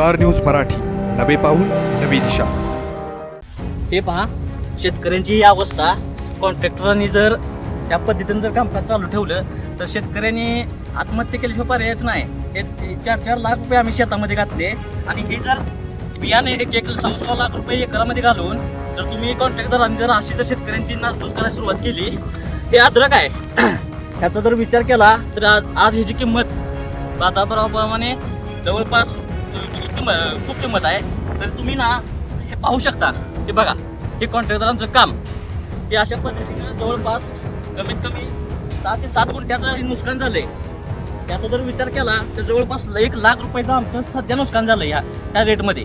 Star news Marathi. नवे पाऊल नवी दिशा. हे पहा शेतकऱ्यांची ही अवस्था. कॉन्ट्रॅक्टरांनी जर त्या पद्धतीनं जर कामकाज चालू ठेवलं तर शेतकऱ्यांनी आत्महत्या केल्याशिवाय पर्यायच नाही. हे चार चार लाख रुपये आम्ही शेतामध्ये घातले. आणि हे जर बियाणे एक एक सहा सहा लाख रुपये एकरामध्ये घालून जर तुम्ही कॉन्ट्रॅक्टरांनी जर अशी जर शेतकऱ्यांची नासधूस करायला सुरुवात केली हे अद्रक आहे. ह्याचा जर विचार केला तर आज आज ह्याची किंमत बाजाराप्रमाणे जवळपास किंमत खूप किंमत आहे. तर तुम्ही ना हे पाहू शकता. हे बघा हे कॉन्ट्रॅक्टरांचं काम. हे अशा पद्धतीनं जवळपास कमीत कमी सहा ते सात गुंठ्याचं हे नुकसान झालंय. त्याचा जर विचार केला तर जवळपास एक लाख रुपयाचं आमचं सध्या नुकसान झालं ह्या त्या रेटमध्ये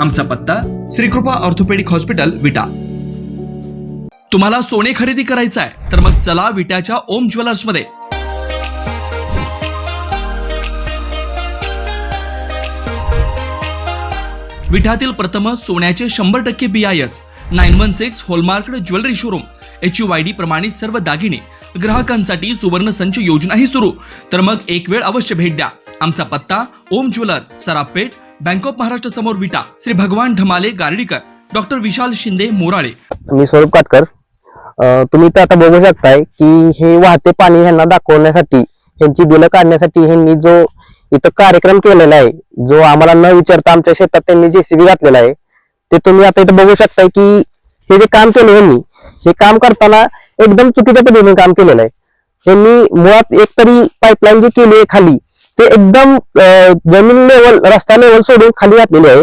आमचा पत्ता श्रीकृपा ऑर्थोपेडिक हॉस्पिटल विटा. तुम्हाला सोने खरेदी करायचं आहे तर मग चला विट्याच्या ओम ज्वेलर्समध्ये. विठातील प्रथम सोन्याचे शंभर टक्के B I S nine one six hallmark jewellery showroom. H U I D प्रमाणित सर्व दागिने ग्राहकांसाठी सुवर्ण संच योजनाही सुरू. तर मग एक वेळ अवश्य भेट द्या. आमचा पत्ता Om jewellers Sarapeth bank of Maharashtra समोर विटा. श्री भगवान ढमाले गार्डीकर. डॉक्टर विशाल शिंदे मोराळे. मी स्वरूप काटकर. अं, तुम्ही तर आता बघू शकताय की हे वाहते पाणी ह्यांना दाखवण्यासाठी ह्यांची बिलं काढण्यासाठी ह्यांनी जो इथं कार्यक्रम केलेला आहे जो आम्हाला न विचारता आमच्या शेतात त्यांनी जेसीबी घातलेला आहे ते तुम्ही आता इथं बघू शकताय की हे जे काम केलं ह्यांनी हे काम करताना एकदम चुकीच्या पद्धतीने काम केलेलं आहे. ह्यांनी मुळात एकतरी पाईपलाईन जी केली आहे खाली ते एकदम जमीन लेवल रस्ता लेवल सोडून खाली घातलेली आहे.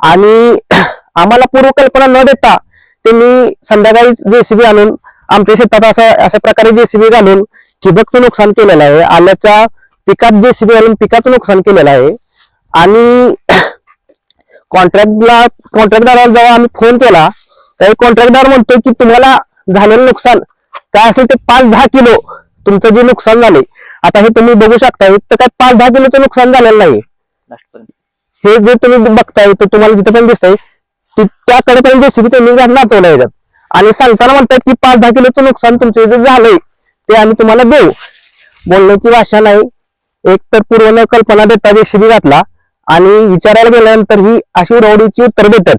आणि आम्हाला पूर्वकल्पना न देता त्यांनी संध्याकाळी जेसीबी आणून आमच्या शेतात असा अशा प्रकारे जेसीबी घालून ठिबकचं नुकसान केलेलं आहे. आल्याच्या पिकात जेसीबी घालून पिकाचं नुकसान केलेलं आहे. आणि कॉन्ट्रॅक्टला कॉन्ट्रॅक्टदाराला जेव्हा आम्ही फोन केला तर कॉन्ट्रॅक्टदार म्हणतो की तुम्हाला झालेलं नुकसान काय असेल ते पाच दहा किलो तुमचं जे नुकसान झाले आता हे तुम्ही बघू शकता तर काय पाच दहा किलोचं नुकसान झालेलं नाही हे जे तुम्ही बघताय तर तुम्हाला जिथे पण दिसतंय ती त्याकडे पण जेसीबी त्यांनी नाचवलं याच्यात आणि सांगताना म्हणतात की पाच दहा किलोचं नुकसान तुमचं इथे झालंय ते आम्ही तुम्हाला देऊ. बोलण्याची भाषा नाही. एक तर पूर्ण कल्पना देता जेसीबी घातला आणि विचारायला गेल्यानंतर ही अशी उडवडीची उत्तर देतात.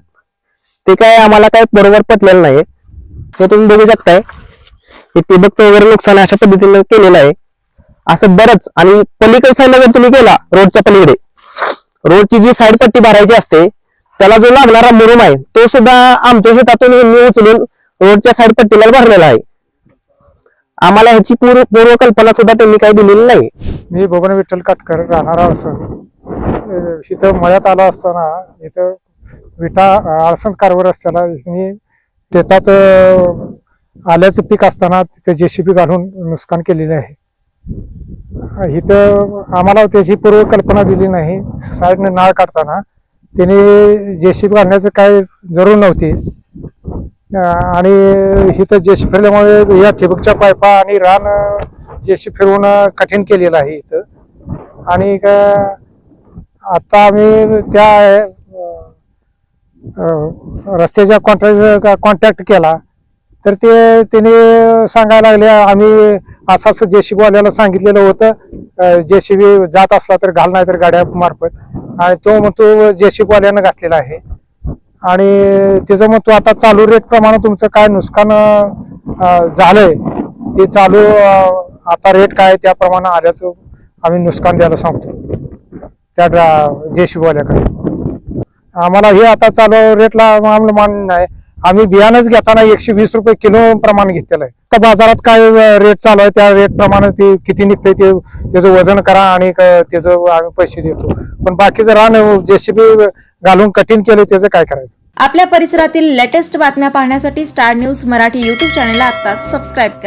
ते काय आम्हाला काय बरोबर पटलेलं नाही हे तुम्ही बघू शकताय. हे टिबकचं वगैरे नुकसान अशा पद्धतीने केलेलं आहे. असं बरंच. आणि पलीकडे साईडला जर तुम्ही गेला रोडच्या पलीकडे रोडची जी साईड पट्टी भरायची असते त्याला जो लागणारा मुरुम आहे तो सुद्धा आमच्या शेतातून मी उचलून रोडच्या साईड पट्टीला भरलेला आहे. आम्हाला ह्याची पूर्व पूर्वकल्पना सुद्धा त्यांनी काही दिलेली नाही. मी बबन विठ्ठल काटकर राहणार आळसण इथं मळ्यात आलो असताना इथं विटा आळसण कारवर असताना मी शेतात आल्याचं पीक असताना तिथे जेसीबी घालून नुकसान केलेले आहे. इथं आम्हाला त्याची पूर्वकल्पना दिली नाही. साईडने नाळ काढताना. त्याने जेसीबी घालण्याचं काय जरूर नव्हती. आणि इथं जेसी फिरल्यामुळे या ठिबकच्या पायपा आणि रान जेसी फिरवून कठीण केलेलं आहे इथं. आणि का- आता आम्ही त्या रस्त्याच्या कॉन्ट्रॅक्ट कॉन्टॅक्ट केला. तर ते त्याने सांगायला लागले आम्ही असं असं जेसीबी वाल्याला सांगितलेलं होतं जेसीबी जात असला तर घाल नाही तर गाड्या मार्फत. आणि तो म्हणतो जेसीबी वाल्यानं घातलेला आहे. आणि त्याचं म्हणतो आता चालू रेट प्रमाणे तुमचं काय नुकसान झालंय? ते चालू आता रेट काय आहे त्याप्रमाणे आल्याचं आम्ही नुकसान द्यायला सांगतो. त्या जेसीबी वाल्याकडे आम्हाला हे आता चालू रेटला आम्हाला मान्य नाही. आम्ही बियाणंच घेताना एकशे वीस रुपये किलो प्रमाण घेतलेलं आहे. तर बाजारात काय रेट चालू आहे? त्या रेट प्रमाणे ते किती निघतंय ते त्याचं वजन करा आणि त्याचं आम्ही पैसे देतो. पण बाकीचं रान जेसीबी घालून कठीण केलं त्याचं काय करायचं? आपल्या परिसरातील लेटेस्ट बातम्या पाहण्यासाठी स्टार न्यूज मराठी यूट्यूब चॅनलला आता सबस्क्राईब करा.